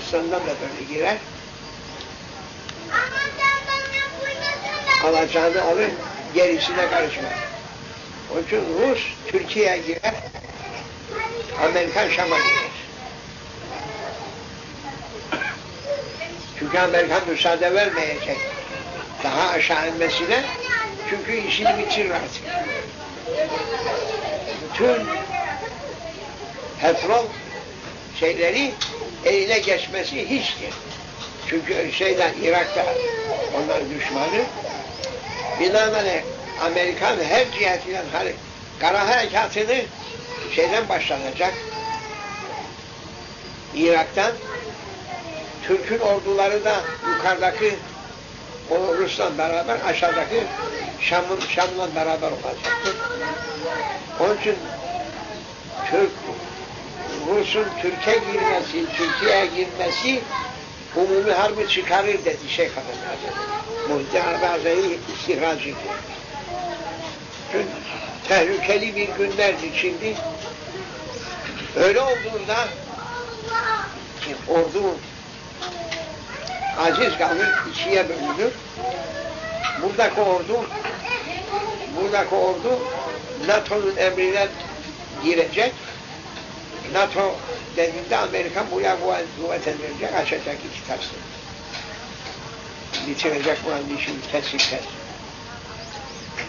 Afganistan'dan da böyle girer. Alacağını alır, gerisine karışmaz. Onun için Rus Türkiye'ye girer, Amerikan Şam'a girer. Çünkü Amerikan müsaade vermeyecek daha aşağı inmesine. Çünkü işini bitirir artık. Bütün petrol şeyleri eline geçmesi hiçtir. Çünkü şeyden Irak'ta onların düşmanı binaenaleyh Amerikan her cihetiyle hani kara harekatını şeyden başlanacak Irak'tan Türk'ün orduları da yukarıdaki o Rus'la beraber aşağıdaki Şam'ın Şam'la beraber olacaktır. Onun için Türk Rus'un Türkiye girmesi, Türkiye'ye girmesi umumi harbi çıkarır dedi Şeyh Efendi Muhittin Harbi Hazretleri istihracı. Çünkü tehlikeli bir günlerdi şimdi. Öyle olduğunda ordu aziz kalır, ikiye bölünür. Buradaki ordu buradaki ordu NATO'nun emrine girecek. NATO dediğinde Amerika buraya kuvvet edilecek, açacak iki taşlı. Bitirecek bu işini kesik kes.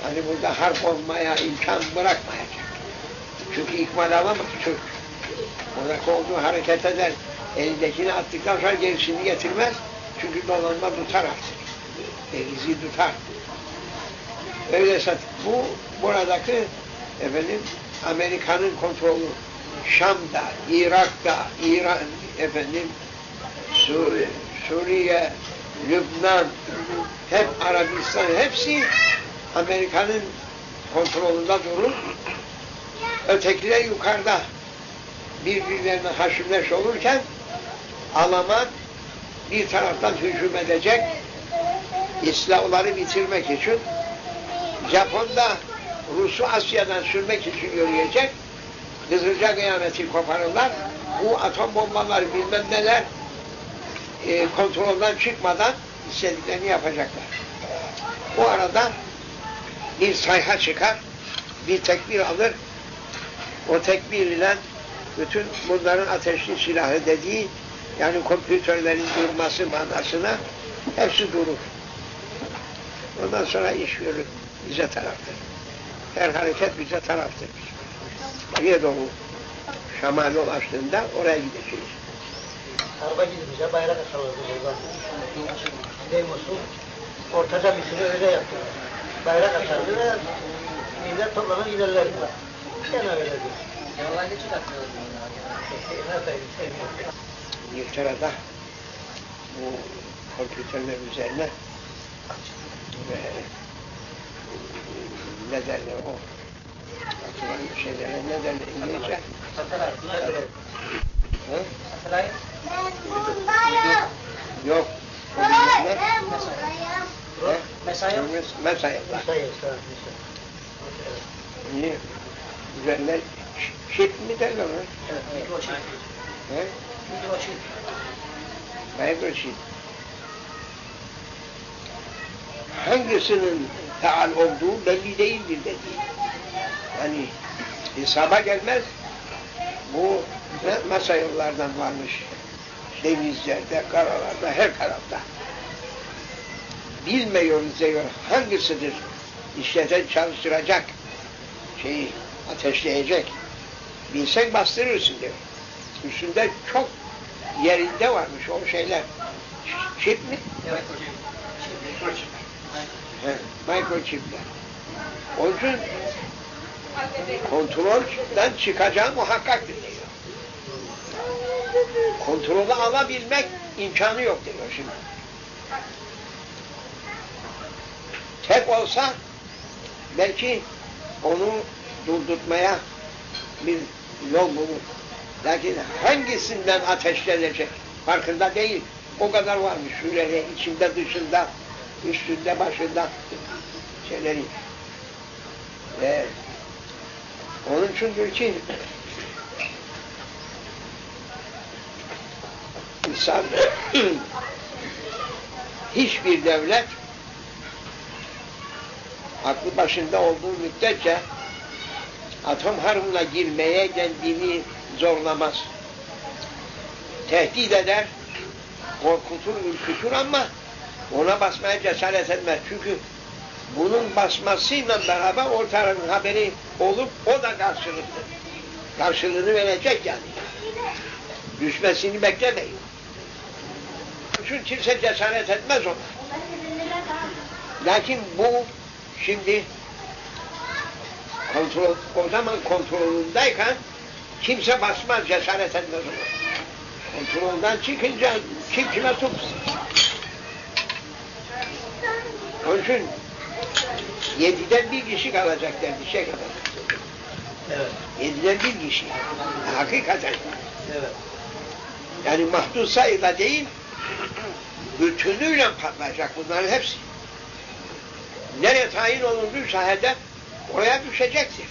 Hani burada harp olmaya imkan bırakmayacak. Çünkü ikmal alamaz Türk. Buradaki olduğu hareket eder. Elindekini attıktan sonra gerisini getirmez. Çünkü donanma tutar artık. Denizi tutar. Öyleyse bu buradaki efendim Amerika'nın kontrolü Şam'da, Irak'ta, İran efendim Suriye, Suriye, Lübnan, hep Arabistan hepsi Amerika'nın kontrolünde durur. Ötekiler yukarıda birbirlerine haşırneş olurken Alman bir taraftan hücum edecek İslamları bitirmek için Japon da Rus'u Asya'dan sürmek için yürüyecek Kızılca kıyameti koparırlar bu atom bombaları bilmem neler e, kontrolden çıkmadan istediklerini yapacaklar. Bu arada bir sayha çıkar, bir tekbir alır, o tekbir ile bütün bunların ateşli silahı dediği yani kompütörlerin durması manasına hepsi durur. Ondan sonra iş yürür bize taraftır. Her hareket bize taraftır. Doğru Şam'a yol açtığında oraya gideceğiz. Araba gidince bayrak açarlardı buradan. Değil Musul. Ortaca bir süre öyle yaptılar. Bayrak açardı ve millet toplanır ilerlerdi. Gene öyle diyor. Yalan ne çıkartıyorlar İngiltere'de bu kompüterler üzerine ve ne derler o atılan şeylere ne derler İngilizce? Satellite. Yok. Ne? He? Mesai Mesai. Sayın. Niye? Üzerine mi derler ona? Evet, mikroçip. He? Mikroçip. Microchip. Hangisinin faal olduğu belli değildir dedi. Yani hesaba gelmez. Bu ne masa yollardan varmış. Denizlerde, karalarda, her tarafta. Bilmiyoruz diyor hangisidir işleten çalıştıracak şeyi ateşleyecek. Bilsen bastırırsın diyor. Üstünde çok yerinde varmış o şeyler. Çip mi? Evet. He, mikroçipler. Onun için kontrolden çıkacağı muhakkaktır diyor. Kontrolü alabilmek imkanı yok diyor şimdi. Tek olsa belki onu durdurtmaya bir yol bulur. Lakin hangisinden ateşlenecek farkında değil. O kadar varmış şöyle içinde dışında, üstünde başında şeyleri. Ve onun içindir ki insan hiçbir devlet aklı başında olduğu müddetçe atom harbına girmeye kendini zorlamaz. Tehdit eder, korkutur, ürkütür ama ona basmaya cesaret etmez. Çünkü bunun basmasıyla beraber ortaların haberi olup o da karşılıklı. Karşılığını verecek yani. Düşmesini beklemeyin. Çünkü kimse cesaret etmez ona. Lakin bu şimdi kontrol, o zaman kontrolündeyken kimse basmaz, cesaret etmez ona. Kontrolden çıkınca kim kime tutsun. Onun için yediden bir kişi kalacak derdi şey kadar. Evet. Yediden bir kişi. Hakikaten. Evet. Yani mahdut sayıda değil, bütünüyle patlayacak bunların hepsi. Nereye tayin olunduysa hedef, oraya düşecektir.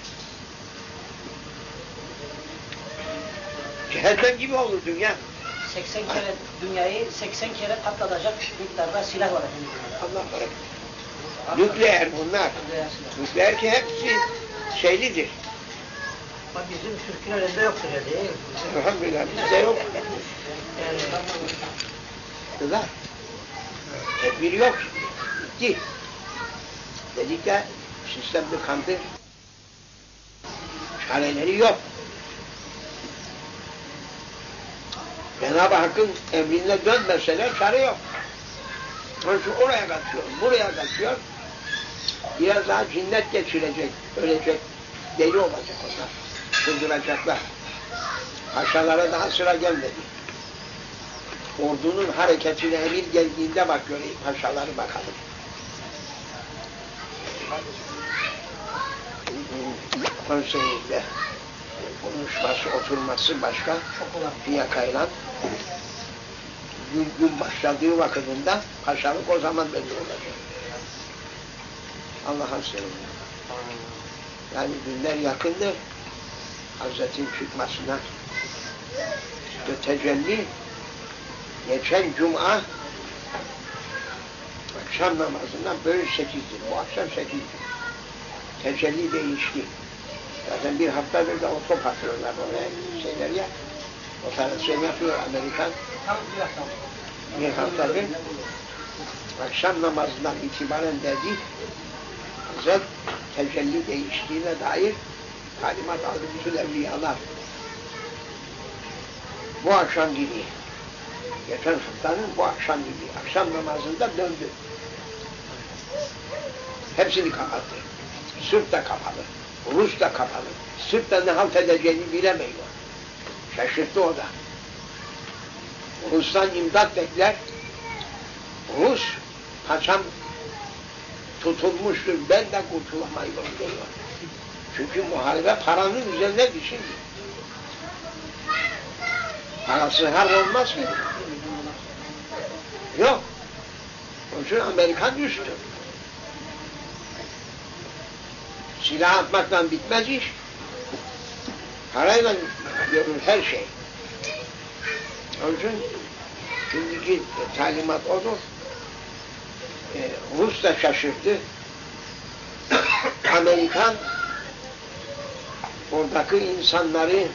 Cehennem gibi olur dünya. 80 kere dünyayı 80 kere patlatacak miktarda silah var. Allah korusun. Nükleer bunlar. Nükleer ki hepsi şeylidir. Ama bizim Türk'ün elinde yoktur ya değil mi? Elhamdülillah bizde yok. Kızlar. Tedbir yok. Gitti. Dedik ya sistem tıkandı. Çareleri yok. Cenab-ı Hakk'ın emrine dönmeseler çare yok. Onun için oraya kaçıyor, buraya kaçıyor. Biraz daha cinnet geçirecek, ölecek, deli olacak onlar. Çıldıracaklar. Paşalara daha sıra gelmedi. Ordunun hareketine emir geldiğinde bak göreyim paşaları bakalım. Konseyinde konuşması, oturması başka, fiyakayla gün, gün başladığı vakitinde paşalık o zaman belli olacak. Allah'a sevindim. Yani günler yakındır. Hazretin çıkmasına. İşte tecelli geçen cuma akşam namazından böyle sekizdir. Bu akşam sekizdir. Tecelli değişti. Zaten bir haftadır da otop atıyorlar oraya şeyler ya. Operasyon yapıyor Amerikan. Bir hafta. Haftadır akşam namazından itibaren dedi Hazret tecelli değiştiğine dair talimat aldı bütün evliyalar. Bu akşam gibi geçen haftanın bu akşam gibi akşam namazında döndü. Hepsini kapattı. Sırp da kapalı. Rus da kapalı. Sırp da ne halt edeceğini bilemiyor. Şaşırttı o da. Rus'tan imdat bekler. Rus paçam tutulmuştur. Ben de kurtulamayım diyor. Çünkü muharebe paranın üzerinedir şimdi. Parası harp olmaz mı? Yok. Onun için Amerikan düştü. Silah atmakla bitmez iş. Parayla görür her şey. Onun için şimdiki talimat odur. Ee, Rus da şaşırdı. Amerikan oradaki insanları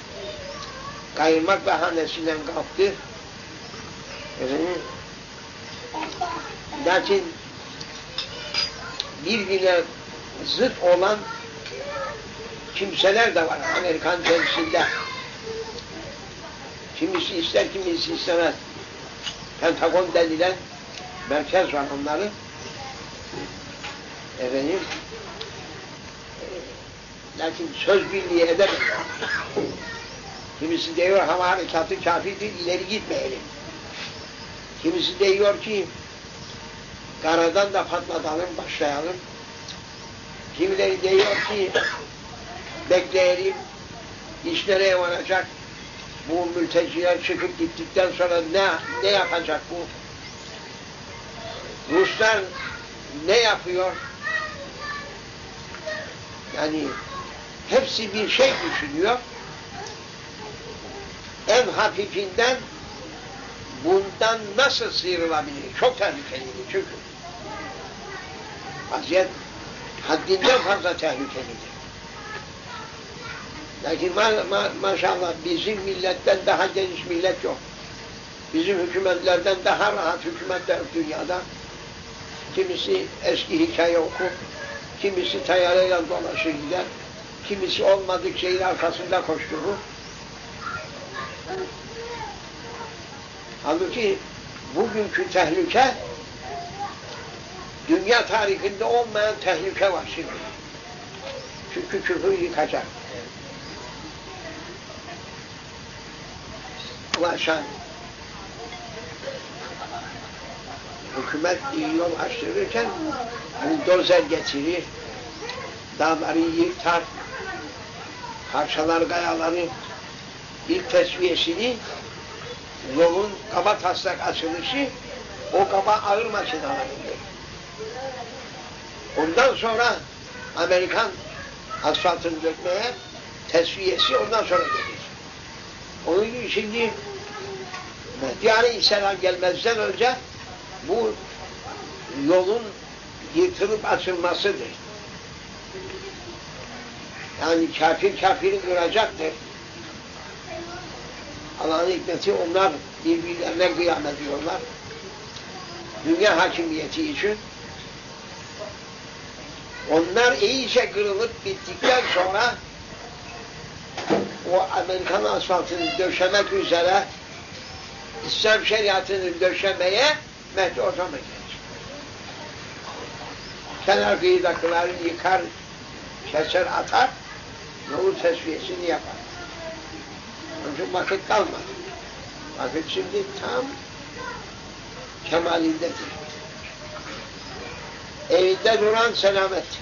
kayırmak bahanesinden kalktı. Efendim, lakin birbirine zıt olan kimseler de var Amerikan içerisinde. Kimisi ister, kimisi istemez. Pentagon denilen merkez var onların. Efendim, lakin söz birliği edemez. Kimisi diyor hava harekatı kafidir, ileri gitmeyelim. Kimisi diyor ki karadan da patlatalım, başlayalım. Kimileri diyor ki bekleyelim, iş nereye varacak? Bu mülteciler çıkıp gittikten sonra ne, ne yapacak bu? Ruslar ne yapıyor? Yani hepsi bir şey düşünüyor. En hafifinden bundan nasıl sıyrılabilir? Çok tehlikeliydi çünkü. Vaziyet haddinden fazla tehlikelidir. Lakin ma ma maşallah bizim milletten daha geniş millet yok. Bizim hükümetlerden daha rahat hükümetler dünyada. Kimisi eski hikaye okur, kimisi tayyarıyla dolaşır gider, kimisi olmadık şeyin arkasında koşturur. Halbuki bugünkü tehlike dünya tarihinde olmayan tehlike var şimdi. Çünkü küfür yıkacak. Ulaşan hükümet yol açtırırken buldozer getirir, dağları yıktar, parçalar kayaları ilk tesviyesini yolun kaba taslak açılışı o kaba ağır makinalarıdır. Ondan sonra Amerikan asfaltını dökmeye tesviyesi ondan sonra gelir. Onun için şimdi Mehdi Aleyhisselam gelmezden önce bu yolun yırtılıp açılmasıdır. Yani kafir kafiri kıracaktır. Allah'ın hikmeti onlar birbirlerine kıyam ediyorlar. Dünya hakimiyeti için onlar iyice kırılıp bittikten sonra o Amerikan asfaltını döşemek üzere İslam şeriatını döşemeye Mehdi o zaman gelecek. Kenar kıyıdakileri yıkar, keser atar, yolu tesviyesini yapar. Onun vakit kalmadı. Vakit şimdi tam kemalindedir. Evinde duran selamettir.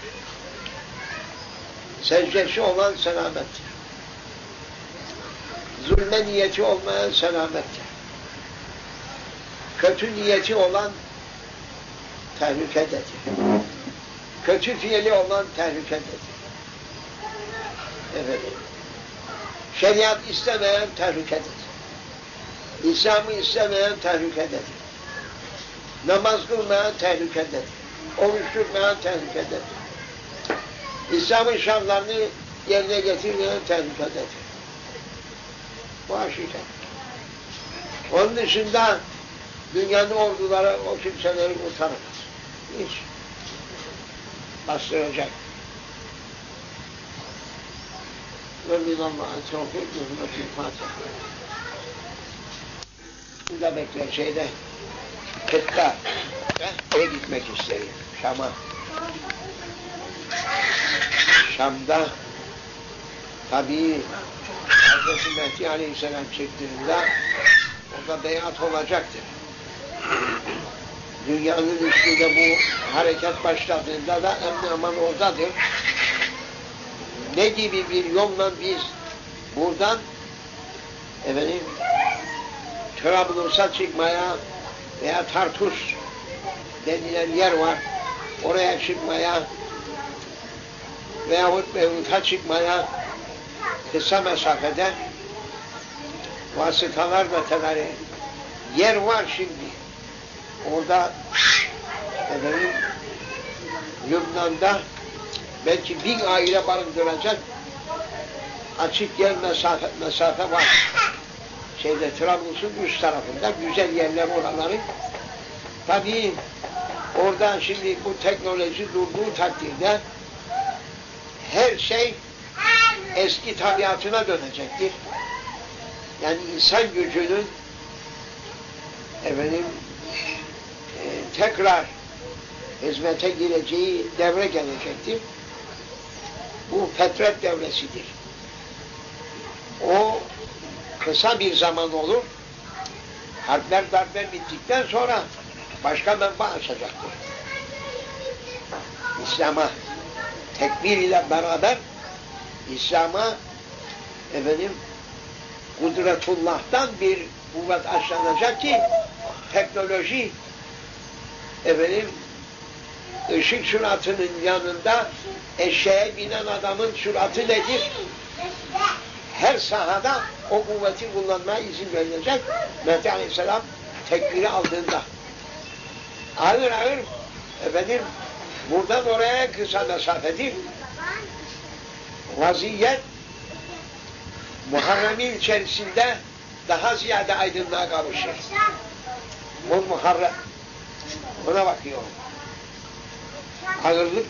Secdesi olan selamettir. Zulme niyeti olmayan selamettir. Kötü niyeti olan tehlikededir. Kötü fiili olan tehlikededir. Efendim. Şeriat istemeyen tehlikededir. İslam'ı istemeyen tehlikededir. Namaz kılmayan tehlikededir. Oruç tutmayan tehlikededir. İslam'ın şartlarını yerine getirmeyen tehlikededir. Bu aşikar. Onun dışında dünyanın orduları o kimseleri kurtaramaz. Hiç. Bastıracak. Ve minallahi tevfik hürmetil Fatiha. Burada bekle şeyde kıtta ne gitmek isterim Şam'a. Şam'da tabii Hazreti Mehdi Aleyhisselam çıktığında orada beyat olacaktır. Dünyanın üstünde bu hareket başladığında da emni aman oradadır. Ne gibi bir yolla biz buradan efendim Trablus'a çıkmaya veya Tartus denilen yer var. Oraya çıkmaya veyahut Beyrut'a çıkmaya kısa mesafede vasıtalar meteleri yer var şimdi. Orada efendim Lübnan'da belki bin aile barındıracak açık yer mesafe, mesafe var. Şeyde Trablus'un üst tarafında güzel yerler oraları. Tabii orada şimdi bu teknoloji durduğu takdirde her şey eski tabiatına dönecektir. Yani insan gücünün efendim tekrar hizmete gireceği devre gelecektir. Bu fetret devresidir. O kısa bir zaman olur. Harpler darpler bittikten sonra başka menba açacaktır. İslam'a tekbir ile beraber İslam'a efendim kudretullah'tan bir kuvvet aşlanacak ki teknoloji efendim ışık süratının yanında eşeğe binen adamın süratı nedir? Her sahada o kuvveti kullanmaya izin verilecek. Mehdi Aleyhisselam tekbiri aldığında ağır ağır efendim buradan oraya kısa mesafedir. Vaziyet Muharrem'in içerisinde daha ziyade aydınlığa kavuşur. Bu Muharrem. Buna bakıyorum. Ağırlık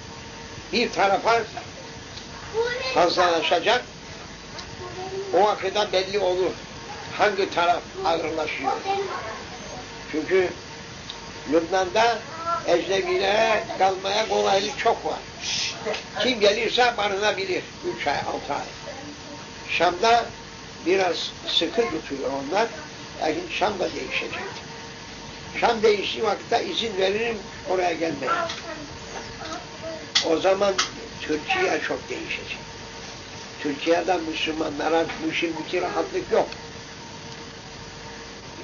bir tarafa fazlalaşacak. O vakıda belli olur. Hangi taraf ağırlaşıyor. Çünkü Lübnan'da ecnebilere kalmaya kolaylık çok var. Kim gelirse barınabilir. Üç ay, altı ay. Şam'da biraz sıkı tutuyor onlar. Lakin Şam da değişecek. Şam değişti vakitte izin veririm oraya gelmeye. O zaman Türkiye çok değişecek. Türkiye'de Müslümanlara bu şimdiki rahatlık yok.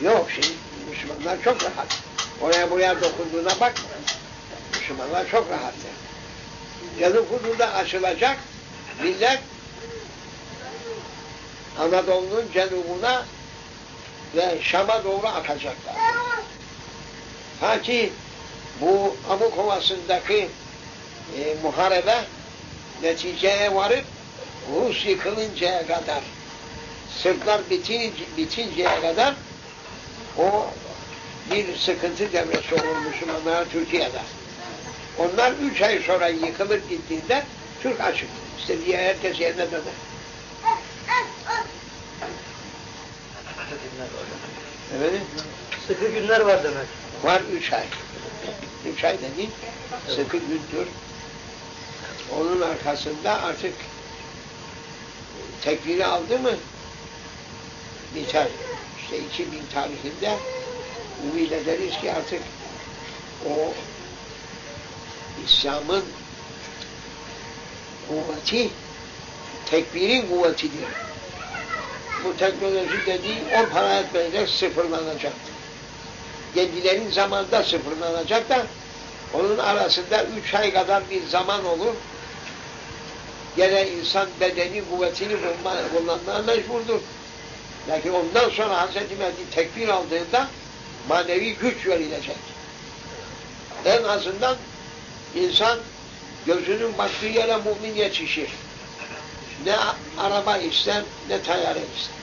Yok şimdi Müslümanlar çok rahat. Oraya buraya dokunduğuna bakma. Müslümanlar çok rahattır. Cenukudu'da açılacak millet Anadolu'nun cenubuna ve Şam'a doğru akacaklar. Ta ki bu Amuk Ovası'ndaki e, muharebe neticeye varıp Rus yıkılıncaya kadar Sırplar bitin, bitinceye kadar o bir sıkıntı devresi olur Müslümanlara Türkiye'de. Onlar üç ay sonra yıkılır gittiğinde Türk açık. İstediği herkes yerine döner. Sıkı günler var demek. Var üç ay. Üç ay dediğin sıkı gündür. Onun arkasında artık tekbiri aldı mı biter. İşte 2000 tarihinde ümit ederiz ki artık o İslam'ın kuvveti tekbirin kuvvetidir. Bu teknoloji dediği on para etmeyecek sıfırlanacak. Kendilerin zamanında sıfırlanacak da onun arasında üç ay kadar bir zaman olur. Gene insan bedeni kuvvetini kullanmaya mecburdur. Lakin ondan sonra Hz. Mehdi tekbir aldığında manevi güç verilecek. En azından insan gözünün baktığı yere mümin yetişir. Ne araba ister, ne tayyare ister.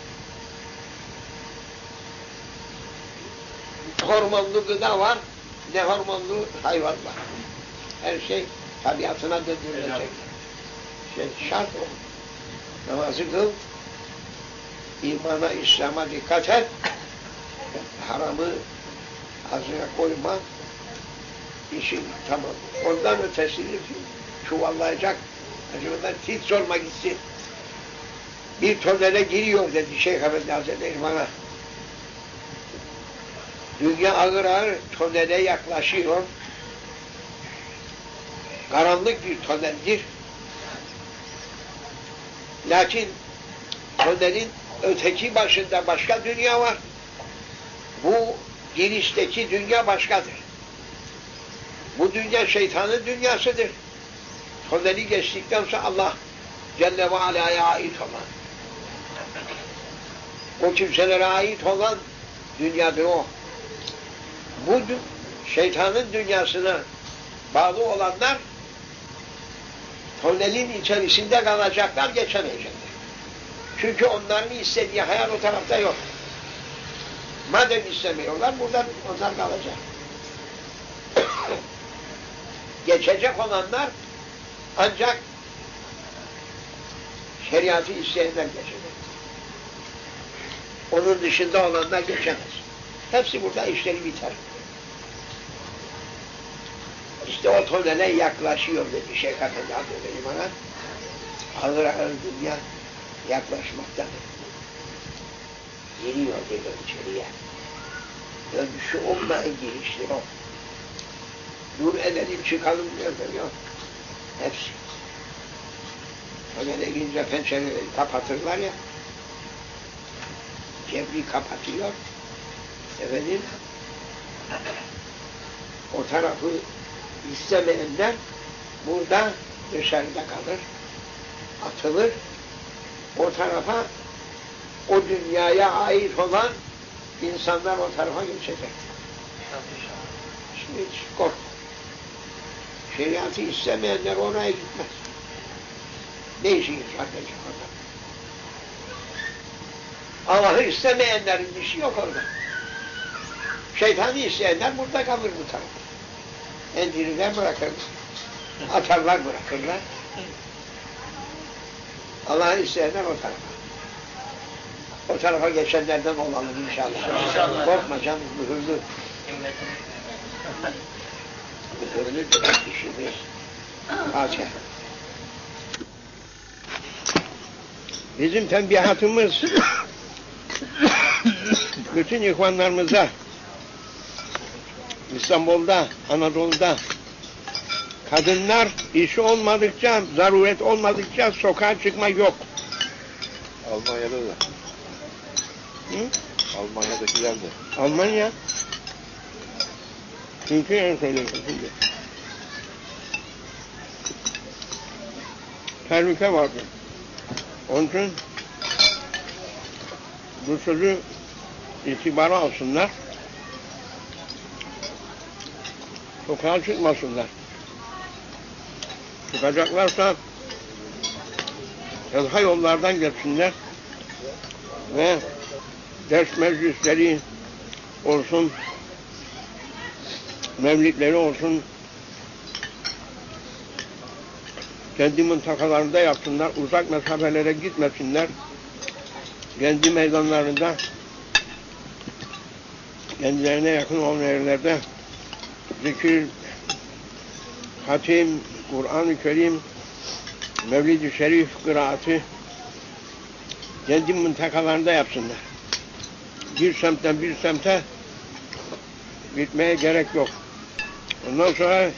Hormonlu gıda var, ne hormonlu hayvan var. Her şey tabiatına döndürülecek. Şey, şart o. Namazı kıl, imana, İslam'a dikkat et, haramı ağzına koyma, işin tamam. Ondan ötesini çuvallayacak, acaba hiç sorma gitsin. Bir tonele giriyor dedi Şeyh Efendi Hazretleri bana. Dünya ağır ağır tonele yaklaşıyor. Karanlık bir toneldir. Lakin tonelin öteki başında başka dünya var. Bu girişteki dünya başkadır. Bu dünya şeytanın dünyasıdır. Toneli geçtikten sonra Allah Celle ve Ala'ya ait olan o kimselere ait olan dünyadır o. Bu şeytanın dünyasına bağlı olanlar tonelin içerisinde kalacaklar, geçemeyecekler. Çünkü onların istediği hayal o tarafta yok. Madem istemiyorlar, buradan onlar kalacak. Geçecek olanlar ancak şeriatı isteyenler geçecek. Onun dışında olanlar geçemez. Hepsi burada işleri biter. İşte o tonele yaklaşıyor dedi Şeyh Efendi Hazretleri bana. Ağır ağır dünya yaklaşmaktadır. Giriyor dedi içeriye. Dönüşü olmayan giriştir o. Dur edelim çıkalım diyor. Yok. Hepsi. Tonele girince pencereleri kapatırlar ya. Cebri kapatıyor. Efendim o tarafı istemeyenler burada dışarıda kalır. Atılır. O tarafa o dünyaya ait olan insanlar o tarafa geçecek. Şimdi hiç kork. Şeriatı istemeyenler oraya gitmez. Ne işiniz kardeşim orada? Allah'ı istemeyenlerin işi yok orada. Şeytanı isteyenler burada kalır bu tarafa. Endiriler bırakır. Atarlar bırakırlar. Allah'ı isteyenler o tarafa. O tarafa geçenlerden olalım inşallah. İnşallah. Korkma canım, mühürlü. Mühürlü işimiz. Fatiha. Bizim tembihatımız bütün ihvanlarımıza İstanbul'da, Anadolu'da kadınlar işi olmadıkça, zaruret olmadıkça sokağa çıkma yok. Almanya'da da. Hı? Almanya'dakiler de. Almanya. Çünkü en söylüyorsun şimdi. Tehlike vardı. Onun için bu sözü itibara alsınlar. Sokağa çıkmasınlar. Çıkacaklarsa yazha yollardan geçsinler ve ders meclisleri olsun, mevlidleri olsun, kendi mıntıkalarında yapsınlar, uzak mesafelere gitmesinler, kendi meydanlarında, kendilerine yakın olan yerlerde zikir, hatim, Kur'an-ı Kerim, Mevlid-i Şerif kıraati kendi mıntıkalarında yapsınlar bir semtten bir semte gitmeye gerek yok. Ondan sonra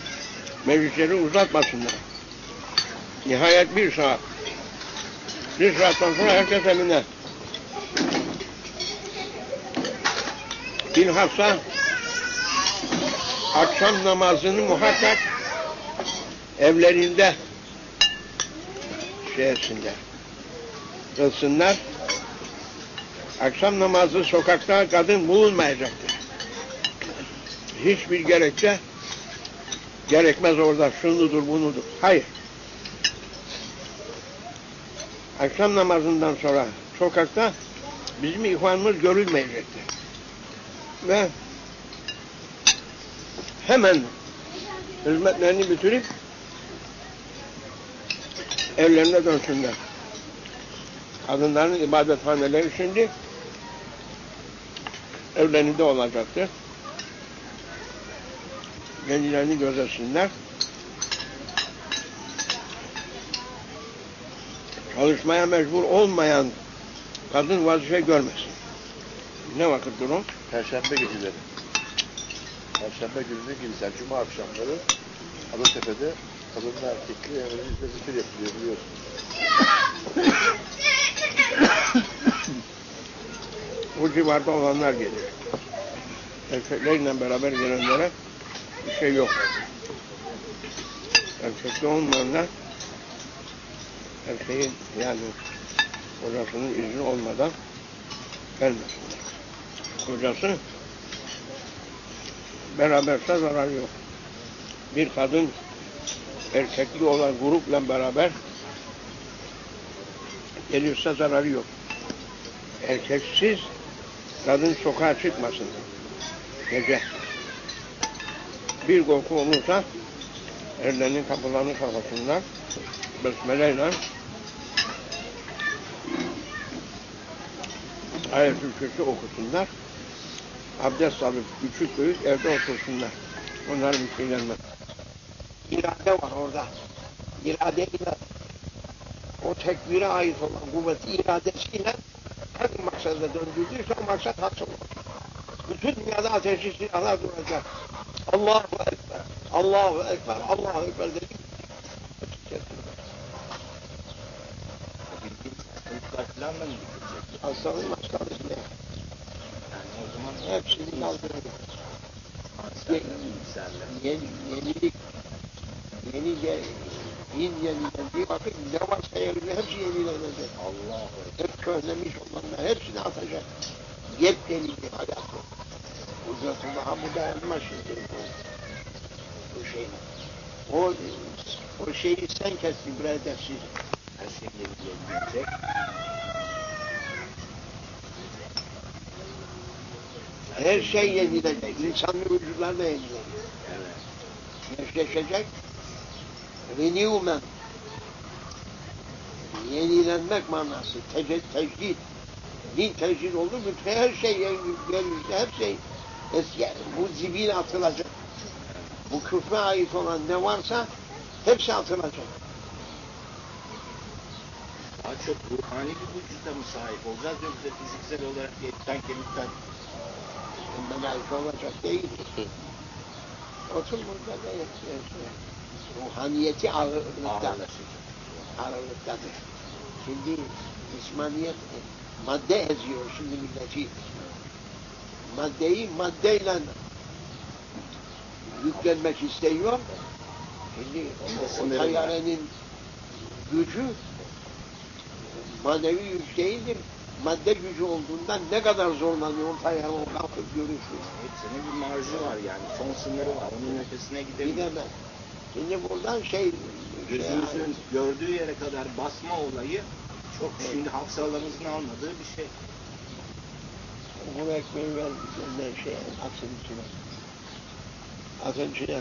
meclisleri uzatmasınlar. Nihayet bir saat. Bir saatten sonra herkes evine. Bilhassa akşam namazını muhakkak evlerinde şey etsinler. Kılsınlar. Akşam namazı sokakta kadın bulunmayacaktır. Hiçbir gerekçe gerekmez orada şunudur bunudur. Hayır. Akşam namazından sonra sokakta bizim ihvanımız görülmeyecektir. Ve hemen hizmetlerini bitirip evlerine dönsünler. Kadınların ibadethaneleri şimdi evlerinde olacaktır. Kendilerini gözetsinler. Çalışmaya mecbur olmayan kadın vazife görmesin. Ne vakittir o? Perşembe geceleri. Perşembe günü kilise, cuma akşamları Adatepe'de kadınla erkekli evlenizde zikir yapılıyor biliyorsunuz. Bu civarda olanlar gelir. Erkeklerle beraber gelenlere bir şey yok. Erkekli olmayanlar erkeğin yani kocasının izni olmadan gelmesinler. Kocası beraberse zarar yok. Bir kadın erkekli olan grupla beraber gelirse zararı yok. Erkeksiz kadın sokağa çıkmasın. Gece. Bir korku olursa ellerinin kapılarını kapatsınlar. Besmeleyle ayet-ül kürsü okusunlar. Abdest alıp küçük büyük evde otursunlar. Onların bir şey gelmez. İrade var orada. İrade ile o tekbire ait olan kuvveti iradesiyle hangi maksada döndürdüyse o maksat hasıl olur. Bütün dünyada ateşli silahlar duracak. Allahu Ekber, Allahu Ekber, Allahu Ekber gidecek? Hastanın hastalığı ne? Yani o zaman Hepsini. Yeni bilgisayarlar. Yeni, yenilik, yeni gel, yeni yenilendiği vakit varsa yerine hepsi yenilenecek. Allah Hep közlemiş olanlar hepsini atacak. Yepyeni bir hayat bu. Uzatılma bu dayanma şimdi bu, bu şey. O, o şeyi sen kestin bre edepsiz. Her şey yenilenecek. Her şey yenilecek. İnsanlı vücutlar da yenilecek. Evet. Yaşayacak. Renewment. Yenilenmek manası. Tece, tecdid. Din tecdid oldu mu her şey yeryüzünde her şey eski, bu zibil atılacak. Bu küfre ait olan ne varsa hepsi atılacak. Daha çok ruhani bir vücuda mı sahip olacağız yoksa fiziksel olarak etten kemikten Melaike olacak değil. Otur burada da yaşıyor. Ruhaniyeti ağırlıkta. ağırlaşacak. ağırlıktadır. Şimdi İslamiyet madde eziyor şimdi milleti. Maddeyi maddeyle yüklenmek istiyor. Şimdi o, o tayyarenin gücü manevi güç değildir. Madde gücü olduğundan ne kadar zorlanıyor o tayyare o kalkıp görüşür. Hepsinin bir marjı var yani. Son sınırı var. Onun ötesine gidemiyor. Gidemez. Şimdi buradan şey, şey Gözümüzün gördüğü yere kadar basma olayı çok şimdi halk sıralarımızın almadığı bir şey. Bu ekmeği ver üzerinden şey atın içine. Atın içine.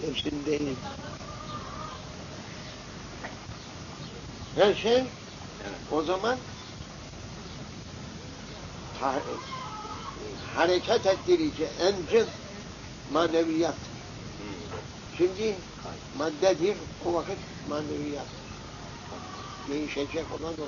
Hepsini değil. Her şey o zaman ha- hareket ettirici encil maneviyat. Şimdi maddedir, o vakit maneviyat. Değişecek olan o.